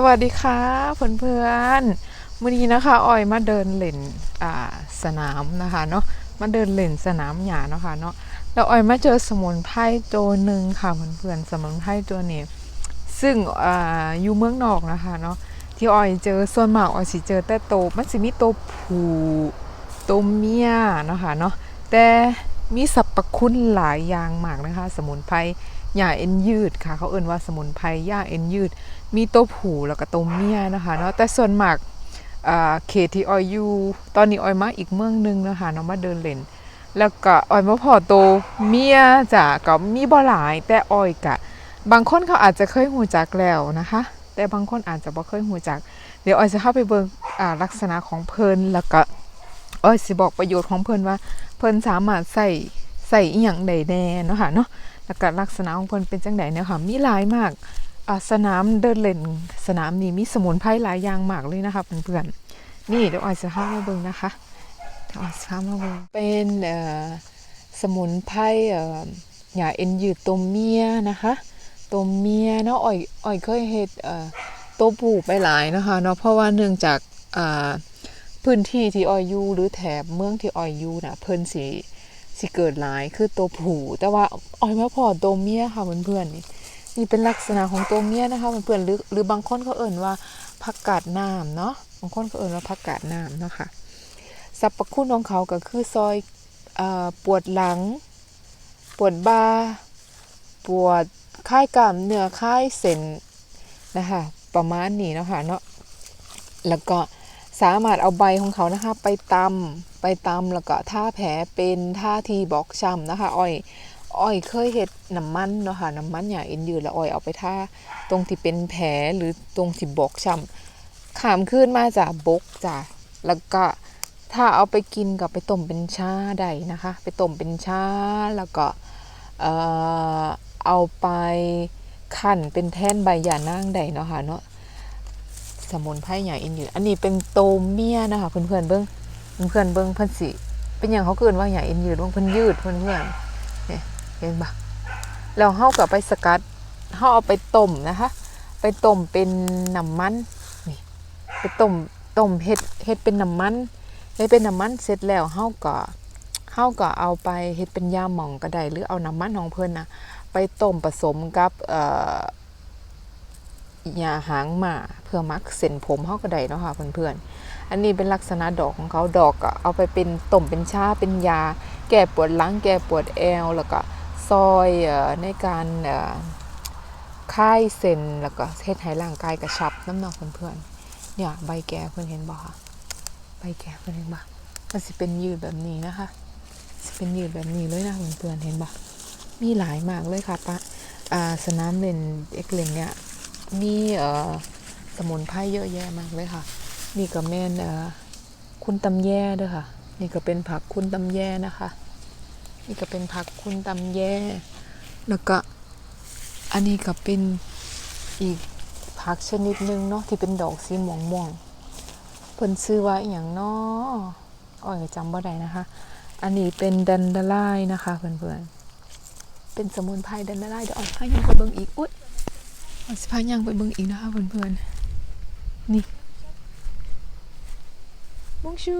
สวัสดีค่ะเพื่อนๆวันนี้นะคะออยมาเดินเล่นสนามนะคะเนาะมาเดินเล่นสนามหญ้าเนาะค่ะเนาะแล้วออยมาเจอสมุนไพรตัวหนึ่งค่ะเพื่อนๆสมุนไพรตัวนี้ ซึ่งออยู่เมืองนอกนะคะเนาะที่ออยเจอส่วนมากออยสิเจอแต่โตวมันสิมีตัวผู้ตัวเมียเนาะค่ะเนาะแต่มีสรรพคุณหลายอย่างมากนะคะ สมุนไพร หญ้าเอ็นยืดค่ะ เขาเอ่นว่าสมุนไพรหญ้าเอ็นยืด มีตัวผูแล้วก็ตัวเมียนะคะเนาะแต่ส่วนมากอ่าเขตที่ออยอยู่ตอนนี้ออยมาอีกเมืองหนึงนะคะเนาะมาเดินเล่นแล้วก็ออยมาพอตัวเมียจ้ะก็มีบ่หลายแต่ออยกะ บางคนเขาอาจจะเคยหูจักแล้วนะคะ แต่บางคนอาจจะบ่เคยหูจัก เดี๋ยวออยจะเข้าไปเบิ่งอ่าลักษณะของเพิ่นแล้วก็ออยสิบอกประโยชน์ของเพิ่นว่า เพิ่นสามารถใส่ใส่อีหยังได้แน่เนาะค่ะเนาะ แล้วก็ลักษณะของเพิ่นเป็นจังไดเนี่ยค่ะมีหลายมากสนามเดินเล่นสนามนี้มีสมุนไพรหลายอย่างมากเลยนะคะเพื่อนๆนี่เดี๋ยวออยจะเข้ามาเบิ่งนะคะเดี๋ยวออยจะเข้ามาเบิ่งเป็นเอ่อสมุนไพรเอ่อหญ้าเอ็นยืดตัวเมียนะคะตัวเมียเนาะออยออยเคยเฮ็ดเอ่อตัวผู้ไปหลายนะคะเนาะเพราะว่าเนื่องจากอ่าพื้นที่ที่ออยอยู่หรือแถบเมืองที่ออยอยู่น่ะเพิ่นสิ สิเกิดหลายคือตัวผูแต่ว่าออยมาพอตัวเมียค่ะเพื่อนๆนี่นี่เป็นลักษณะของตัวเมียนะคะเพื่อนๆหรือหรือบางคนเขาเอ่นว่าผักกาดน้ำเนาะบางคนเขาเอ่นว่าผักกาดน้ำเนาะค่ะสรรพคุณของเขาก็คือซอยอปวดหลัง ปวดบ่าปวดค่ายกล้ามเนื้อค่ายเส้นนะคะประมาณนี้เนาะค่ะเนาะแล้วก็สามารถเอาใบของเขานะคะไปตำ ไปตำแล้วก็ท่าแผลเป็นท่าทีบอกช้ำนะคะ อ้อย อ้อยเคยเฮ็ดน้ำมันเนาะค่ะน้ำมันหยาเอ็นยืดแล้วอ้อยเอาไปท่าตรงที่เป็นแผลหรือตรงที่บอกช้ำขามขึ้นมาจากบกจ้ะแล้วก็ถ้าเอาไปกินกับไปต้มเป็นชาได้นะคะ ไปต้มเป็นชาแล้วก็เอ่อเอาไปคั่นเป็นแท่นใบหย่านางได้เนาะค่ะเนาะสมุนไพรหยาอ็นยืดอันนี้เป็นโตเมียนะคะเพื่อนๆเบิ่ง เพื่อนเบิ่งเพิ่อนสิเป็นอย่างเขาเกินว่าหยาเอ็นยืดว่าเพิ่อนยืดเพื่อนๆเห็นปะแล้วเฮาก็ไปสกัดเฮาเอาไปต้มนะคะ ไปต้มเป็นน้ำมันนี่ไปต้มต้มเฮ็ดเฮ็ดเป็นน้ำมันเฮ็ดเป็นน้ำมันเสร็จแล้วเฮาก็เฮาก็เอาไปเฮ็ดเป็นยาหม่องก็ได้หรือเอาน้ำมันของเพิ่นนะไปต้มผสมกับเอ่อยาหางหมาเพื่อมักเส้นผมเฮาก็ได้เนาะค่ะเพื่อนๆ อันนี้เป็นลักษณะดอกของเขาดอกก็เอาไปเป็นต้มเป็นชาเป็นยา แก้ปวดหลังแก้ปวดแอวแล้วก็ซอยอในการค่ายเส้นแล้วก็เฮ็ดให้ร่างกายกระชับน้ำหนักเพื่อนๆเนี่ยใบแก่เพื่อนเห็นบ่คะใบแก่เพื่อนเห็นบ่มันสิเป็นยืดแบบนี้นะคะสิเป็นยืดแบบนี้เลยนะเพื่อนๆเห็นบ่มีหลายมากเลยค่ะปะอาสนามเล่นเอ็กเลนเนี่ยมีสมุนไพรเยอะแยะมากเลยค่ะ นี่ก็แม่นเอ่อคุณตำแย่ด้วยค่ะ นี่ก็เป็นผักคุณตำแย่นะคะ นี่ก็เป็นผักคุณตำแย่ แล้วก็อันนี้ก็เป็นอีกผักชนิดหนึ่งเนาะที่เป็นดอกสีม่วงม่วงเพิ่นซื้อว่าอย่างเนาะอ้อยจำบ่ได้นะคะ อันนี้เป็นดันดาไลายนะคะเพื่อนๆเป็นสมุนไพรดันดาไลายเดี๋ยวอ้อยพายังไปเบิ่งอีกอุ๊ยอ้อยสิพายังไปเบิ่งอีกนะคะเพื่อนๆนี่ บงชู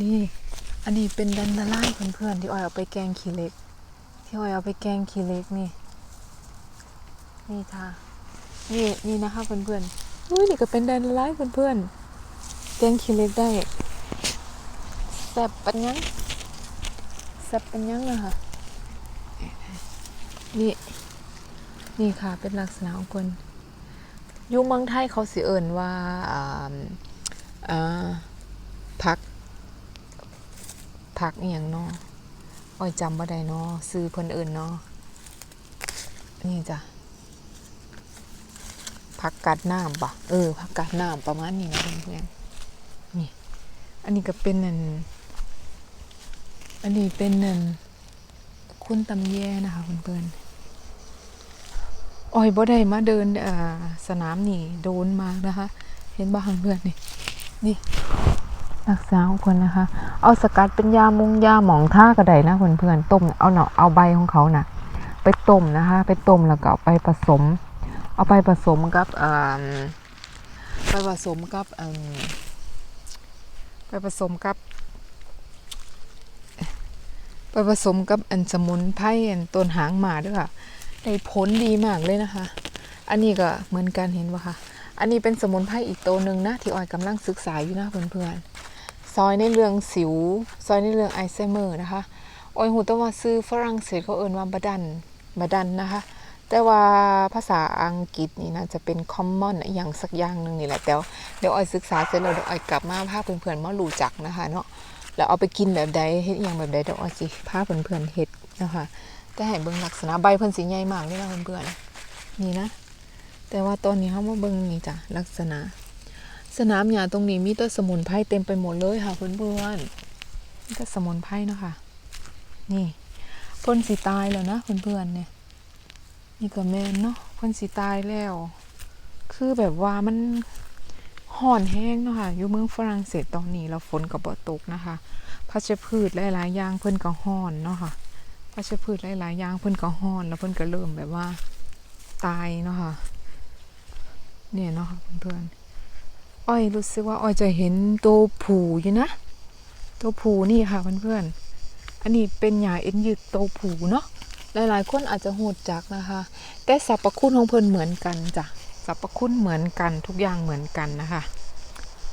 นี่ อันนี้เป็นดันดาไลเพื่อนๆที่ออยเอาไปแกงขี้เล็ก ที่ออยเอาไปแกงขี้เล็กนี่ นี่ค่ะนี่นี่นะคะเพื่อนๆอุ้ยนี่ก็เป็นดันดาไลเพื่อนๆแกงขี้เล็กได้แซ่บปัญญังแซ่บปัญญังอะค่ะ นี่ นี่ค่ะเป็นลักษณะของคนยุ่เมืองไทยเขาสิเอิ่นว่า อ่าอ่าผักผักอหย่างเนาะอ้อยจำบ่ได้เนาะซื้อเพิ่นเอิ้นเนาะนี่จ้ะผักกาดน้ำปะเออผักกาดน้ำประมาณนี้นะเพื่อนๆนี่ อันนี้ก็เป็นนั่นอันนี้เป็นนั่นคุณตำแย่นะคะเพื่อนๆอ้อยบ่ได้มาเดินสนามนี่โดนมากนะคะ เห็นบ้างเพื่อนนี่ นี่รักษาของเพื่อนนะคะ เอาสกัดเป็นยามุงยาหมองท่าก็ได้นะเพื่อนๆต้มเอาเนาะเอาใบของเขาน่ะ ไปต้มนะคะ ไปต้มแล้วก็ไปผสม เอาไปผสมกับอ่าไปผสมกับไปผสมกับ ไปผสมกับอันสมุนไพรอันต้นหางหมาด้วยค่ะได้ผลดีมากเลยนะคะ อันนี้ก็เหมือนกันเห็นปะคะ อันนี้เป็นสมุนไพรอีกตัวหนึ่งนะที่ออยกำลังศึกษาอยู่นะเพื่อนๆ ซอยในเรื่องสิว ซอยในเรื่องไอไซเมอร์นะคะออยหูต้องว่าซื้อฝรั่งเศสเขาเอิ้นว่าบดันบดันนะคะ แต่ว่าภาษาอังกฤษนี่น่าจะเป็น common อย่างสักอย่างหนึ่งนี่แหละแต่เดี๋ยวออยศึกษาเสร็จแล้วเดี๋ยวออยกลับมาพาเพื่อนๆมารู้จักนะคะเนาะแล้วเอาไปกินแบบใดเฮ็ดอย่างแบบใดเดี๋ยวออยสิพาเพื่อนๆเฮ็ดนะคะแต่ให้เบิ่งลักษณะใบเพิ่นสิใหญ่มากเลยนะเพื่อนๆนี่นะ แต่ว่าตอนนี้เฮามาเบิ่งนี่จ้ะลักษณะ สนามหญ้าตรงนี้มีแต่สมุนไพรเต็มไปหมดเลยค่ะเพื่อนๆมีแต่สมุนไพรเนาะค่ะ นี่เพิ่นสิตายแล้วนะเพื่อนๆเนี่ย นี่ก็แมนเนาะเพิ่นสิตายแล้ว คือแบบว่ามันห่อนแห้งเนาะค่ะอยู่เมืองฝรั่งเศสตอนนี้แล้วฝนก็บ่ตกนะคะพัชพืชหลายๆอย่างเพิ่นก็ห่อนเนาะค่ะพัชพืชหลายๆอย่างเพิ่นก็ห่อน แล้วเพิ่นก็เริ่มแบบว่าตายเนาะค่ะ เนี่ยเนาะเพื่อนๆอ้อยรู้สึกว่าอ้อยจะเห็นตัวผูอยู่นะตัวผูนี่ค่ะเพื่อนๆอันนี้เป็นหญ้าเอ็นยืดตัวผูเนาะหลายๆคนอาจจะหดจักนะคะ แต่สรรพคุณของเพิ่อนเหมือนกันจ้ะสรรพคุณเหมือนกันทุกอย่างเหมือนกันนะคะ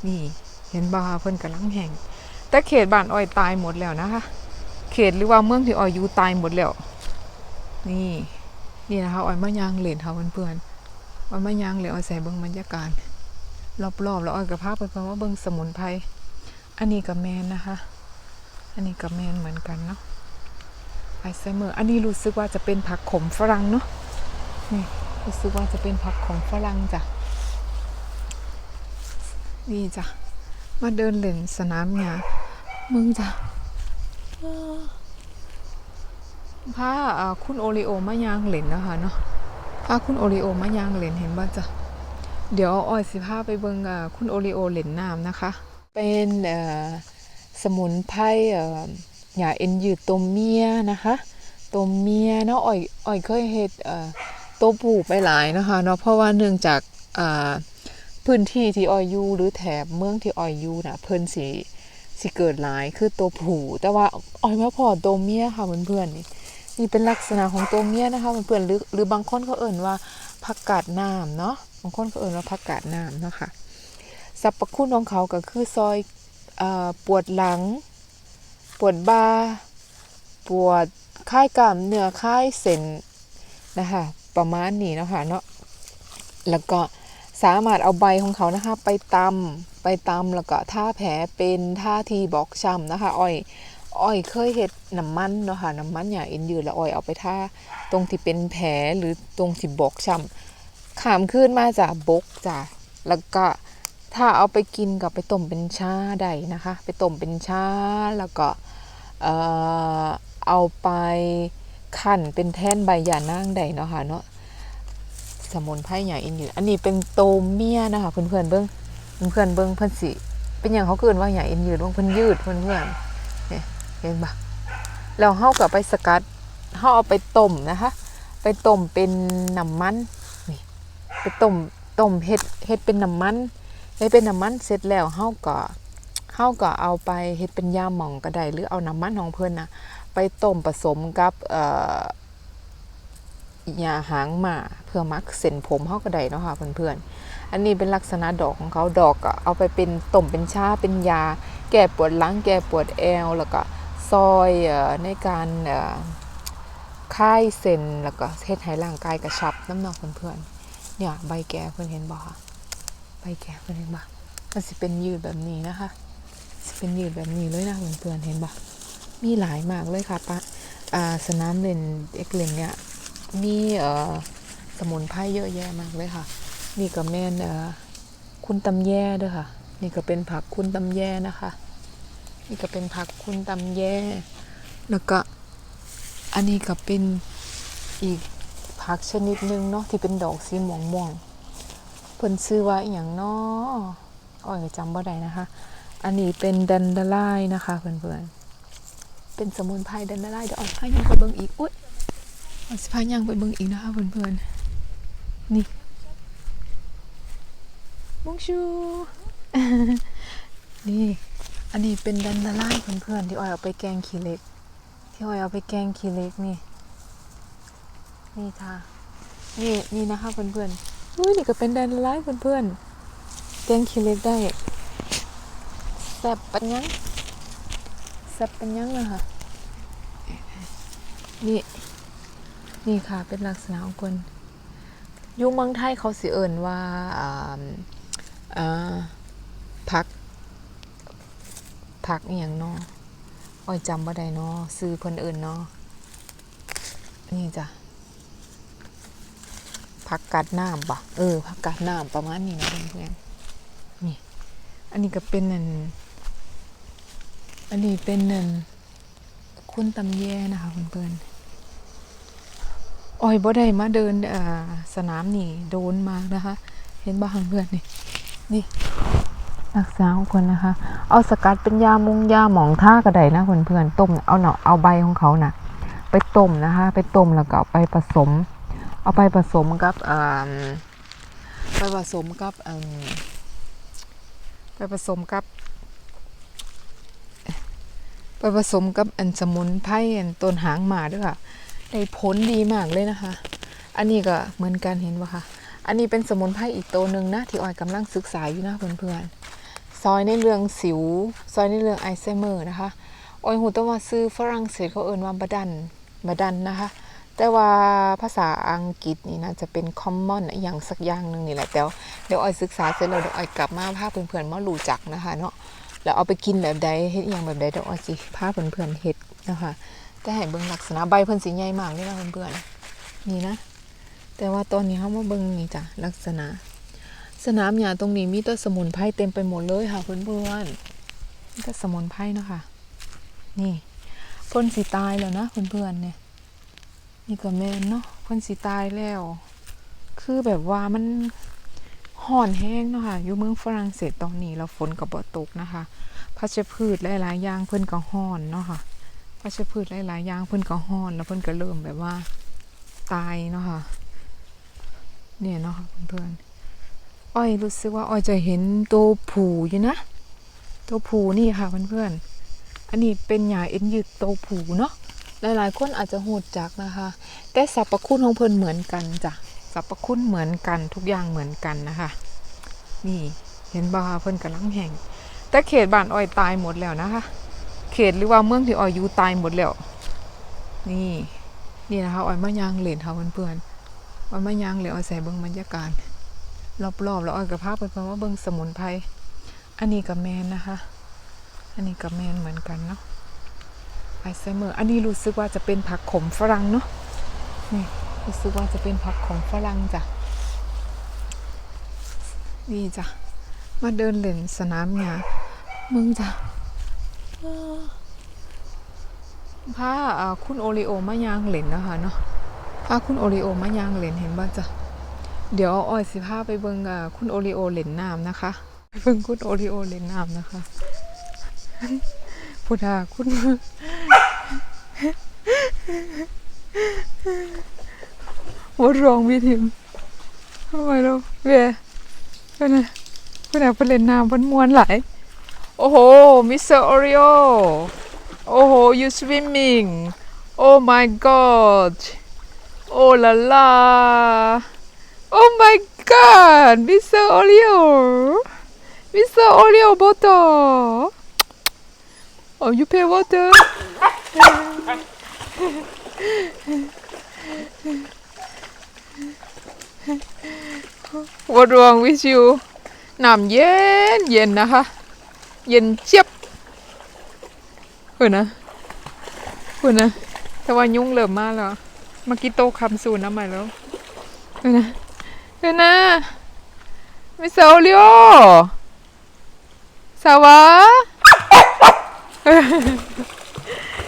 นี่เห็นบ่าเพิ่อนกำลังแห่ง แต่เขตบ้านอ้อยตายหมดแล้วนะคะ เขตหรือว่าเมืองที่อ้อยอยู่ตายหมดแล้ว นี่นี่นะคะอ้อยมายางเหรนค่ะเพื่อนๆ อ้อยมายางเหรนอ้อยใส่เบิ่งบรรยากาศรอบๆแล้วอ้อยกับพาไปเพราะว่าเบิ่งสมุนไพรอันนี้กับแมนนะคะ อันนี้กับแมนเหมือนกันเนาะไอไซเมอร์อันนี้รู้สึกว่าจะเป็นผักขมฝรั่งเนาะนี่รู้สึกว่าจะเป็นผักขมฝรั่งจ้ะนี่จ้ะมาเดินเล่นสนามหญ้ามึงจ้ะอ้าพาคุณโอริโอมายางเล่นนะคะเนาะ พาคุณโอริโอมายางเล่นเห็นบ้าจ้ะเดี๋ยวอ้อยสิพาไปเบิ่งอ่าคุณโอริโอเล่นน้ำนะคะ เป็นสมุนไพรเอ่อหญ้าเอ็นยืดตัวเมียนะคะตัวเมียเนาะอ่อยอ่อยเคยเฮ็ดตัวผูไปหลายนะคะเนาะเพราะว่าเนื่องจากพื้นที่ที่อ่อยอยู่หรือแถบเมืองที่อ่อยอยู่น่ะเพิ่นสิสิเกิดหลายคือตัวผูแต่ว่าอ่อยมาพอตัวเมียค่ะเพื่อนๆนี่ นี่เป็นลักษณะของตัวเมียนะคะเพื่อนๆหรือหรือบางคนเขาเอ่นว่าผักกาดน้ำเนาะบางคนเขาเอ่นว่าผักกาดน้ำเนาะค่ะสรรพคุณของเขาก็คือซอยอปวดหลัง ปวดบ่าปวดค่ายกล้ามเนื้อค่ายเส้นนะคะประมาณนี้เนาะคะเนาะแล้วก็สามารถเอาใบของเขานะคะ ไปตำไปตำแล้วก็ท่าแผลเป็นท่าทีบอกช้ำนะคะอ้อย อ้อยเคยเห็ดน้ำมันเนาะค่ะน้ำมันอย่าอ็นยืดแล้วอ้อยเอาไปท่าตรงที่เป็นแผลหรือตรงที่บอกช้ำขามขึ้นมาจากบกจ้ะแล้วก็ถ้าเอาไปกินกับไปต้มเป็นชาได้นะคะ ไปต้มเป็นชาแล้วก็เอ่อเอาไปคั่นเป็นแท่นใบหย่านางได้เนาะค่ะเนาะสมุนไพรใหญ่อินยู่อันนี้เป็นโตเมียนะคะเพื่อนๆเบิ้งเพื่อนๆเบิ้งเพื่อนสิเป็นอย่างเขาเกินว่าใหญ่อินยืดว่าเพื่อนยืดเพื่อนๆ เห็นปะแล้วเฮากับไปสกัดเฮาเอาไปต้มนะคะ ไปต้มเป็นน้ำมันนี่ไปต้มต้มเฮ็ดเฮ็ดเป็นน้ำมันได้เป็นน้ำมันเสร็จแล้วเฮาก็เฮาก็เอาไปเฮ็ดเป็นยาหม่องก็ได้หรือเอาน้ำมันของเพิ่นน่ะไปต้มผสมกับเอ่อยาหางหมาเพื่อมักเส้นผมเฮาก็ได้เนาะค่ะเพื่อนๆอันนี้เป็นลักษณะดอกของเขาดอกก็เอาไปเป็นต้มเป็นชาเป็นยา แก้ปวดหลังแก้ปวดแอวแล้วก็ ซอยอในการเอ่ายเส้นแล้วก็เฮ็ดให้ร่างกายกระชับน้ำเนอกเพื่อนๆเนี่ยใบแก่เพิ่อนเห็นบ่คะไปแกะเพื่อนเห็นปะมันสิเป็นยืดแบบนี้นะคะสิเป็นยืดแบบนี้เลยนะเพื่อนๆเห็นปะมีหลายมากเลยค่ะปะอ่าสนามเล่นเอ็กเลนเนี่ยมีสมุนไพรเยอะแยะมากเลยค่ะ นี่ก็แม่นคุณตำแย่ด้วยค่ะ นี่ก็เป็นผักคุณตำแย่นะคะ นี่ก็เป็นผักคุณตำแย่ แล้วก็อันนี้ก็เป็นอีกผักชนิดหนึ่งเนาะที่เป็นดอกสีม่วงม่วงเพิ่นชื่อว่าอย่างน้ออ้อยจำบ่ได้นะคะ อันนี้เป็นดันดาไลนะคะเพื่อนๆเป็นสมุนไพรดันดาไลเดี๋ยวเอาพายังไปเบิ่งอีกอุ้ยเอาสิพายังไปเบิ่งอีกนะคะเพื่อนๆนี่บุงชู นี่ อันนี้เป็นดันดาล่าเพื่อนๆที่ออยเอาไปแกงขี้เล็ก ที่ออยเอาไปแกงขี้เล็กนี่ นี่ค่ะนี่นี่นะคะเพื่อนๆอุ้ยนี่ก็เป็นดันดาล่าเพื่อนๆแกงขี้เล็กได้แซ่บปัญญังแซ่บปัญญังนะคะนี่นี่ค่ะเป็นลักษณะของคนยุคเมืองไทยเขาสิเอิ่นว่าอ่าอ่าผัก ผักอหย่างเนาะอ้อยจำบ่ได้เนาะซื้อเพิ่นเอิ่นเนาะนี่จ้ะผักกาดน้ำปะเออผักกาดน้ำประมาณนี้นะเพื่อนๆนี่ อันนี้ก็เป็นนั่นอันนี้เป็นนั่นคุณตำแยนะคะเพื่อนๆอ้อยบ่ได้มาเดินสนามนี่โดนมากนะคะ เห็นบ้างเพื่อนนี่นี่ รักษาของคนนะคะ เอาสกัดเป็นยามุงยาหมองท่ากระไดนะเพื่อนๆต้มเอาเนาะเอาใบของเขาน่ะ ไปต้มนะคะ ไปต้มแล้วก็เอาไปผสม เอาไปผสมกับอ่าไปผสมกับอืมไปผสมกับ ไปผสมกับอันสมุนไพรอันต้นหางหมาด้วยค่ะได้ผลดีมากเลยนะคะ อันนี้ก็เหมือนกันเห็นปะคะอันนี้เป็นสมุนไพรอีกตัวหนึ่งนะที่ออยกำลังศึกษาอยู่นะเพื่อนๆ ซอยในเรื่องสิว ซอยในเรื่องไอซ์ไซเมอร์นะคะออยหูต้องว่าซื้อฝรั่งเศสเขาเอิ้นว่าบดันบดันนะคะ แต่ว่าภาษาอังกฤษนี่นะจะเป็น common อย่างสักอย่างหนึ่งนี่แหละแต่เดี๋ยวออยศึกษาเสร็จแล้วเดี๋ยวออยกลับมาพาเพื่อนๆมารู้จักนะคะเนาะแล้วเอาไปกินแบบใดเฮ็ดอย่างแบบใดเดี๋ยวออยสิพาเพื่อนๆเฮ็ดนะคะแต่ให้เบิ่งลักษณะใบเพิ่นสิใหญ่มากเลยนะเพื่อนๆนี่นะ แต่ว่าตอนนี้เขามาเบิ่งนี่จ้ะลักษณะ สนามหญ้าตรงนี้มีแต่สมุนไพรเต็มไปหมดเลยค่ะเพื่อนๆมีแต่สมุนไพรเนาะค่ะ นี่พ่นสีตายแล้วนะเพื่อนๆเนี่ย นี่ก็แมนเนาะพ่นสีตายแล้ว คือแบบว่ามันห่อนแห้งเนาะค่ะอยู่เมืองฝรั่งเศสตอนนี้แล้วฝนก็บ่ตกนะคะพัชพืชหลายๆอย่างเพิ่นก็ห่อนเนาะค่ะพัชพืชหลายๆอย่างเพิ่นก็ห่อน แล้วเพิ่นก็เริ่มแบบว่าตายเนาะค่ะเนี่ยเนาะค่ะเพื่อนๆ อ้อยรู้สึกว่าอ้อยจะเห็นตัวผูอยู่นะ ตัวผูนี่ค่ะเพื่อนๆอันนี้เป็นหญ้าเอ็นยืดตัวผูเนาะหลายๆคนอาจจะหดจักนะคะ แต่สรรพคุณของเพิ่อนเหมือนกันจ้ะสรรพคุณเหมือนกันทุกอย่างเหมือนกันนะคะ นี่เห็นบ่าเพิ่อนกำลังแห่ง แต่เขตบ้านอ้อยตายหมดแล้วนะคะ เขตหรือว่าเมืองที่อ้อยอยู่ตายหมดแล้ว นี่นี่นะคะอ้อยมายางเหรนค่ะเพื่อนๆอ้อยมายางเลยอ้อยใส่เบิ้งบรรยากาศ รอบๆแล้วอ้อยกับภาพไปเพราะว่าเบิ้งสมุนไพรอันนี้กับแมนนะคะ อันนี้กับแมนเหมือนกันเนาะไอไซเมอร์อันนี้รู้สึกว่าจะเป็นผักขมฝรั่งเนาะนี่รู้สึกว่าจะเป็นผักขมฝรั่งจ้ะนี่จ้ะมาเดินเล่นสนามหญ้ามึงจ้ะอ้าพาคุณโอริโอมายางเล่นนะคะเนาะพาคุณโอริโอมายางเล่นเห็นบ้าจ้ะ เดี๋ยวอ้อยสิพาไปเบิ่งอ่าคุณโอริโอเล่นน้ำนะคะไปเบิ่งคุณโอริโอเล่นน้ำนะคะพุทธาคุณ What's wrong with him ทำไมเราเวียเพื่อนน่ะเพื่อนน่ะเพิ่นเล่นน้ำเพิ่นมวนหลายโอ้โหมิสเตอร์โอริโอโอ้โห you swimming oh my god Oh la la! Oh my god! Mr. Oreo! Mr. Oreo bottle! Oh, you pay water? What wrong with you? น้ำเย็นเย็นนะคะ เย็นเจี๊ยบเพื่อนนะเพื่อนนะแต่ว่ายุ่งเริ่มมากแล้วเมื่อกี้โตคำสูนน้ำใหม่แล้วเดี๋ยวนนะ มิสเตอร์โอริโอสาวะ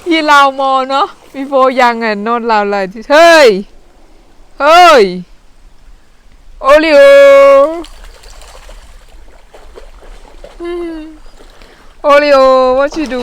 ยีลาวมอเนาะมีโฟยังอะนอนลาวเลยเฮ้ย เฮ้ย โอริโอโอริโอ what you do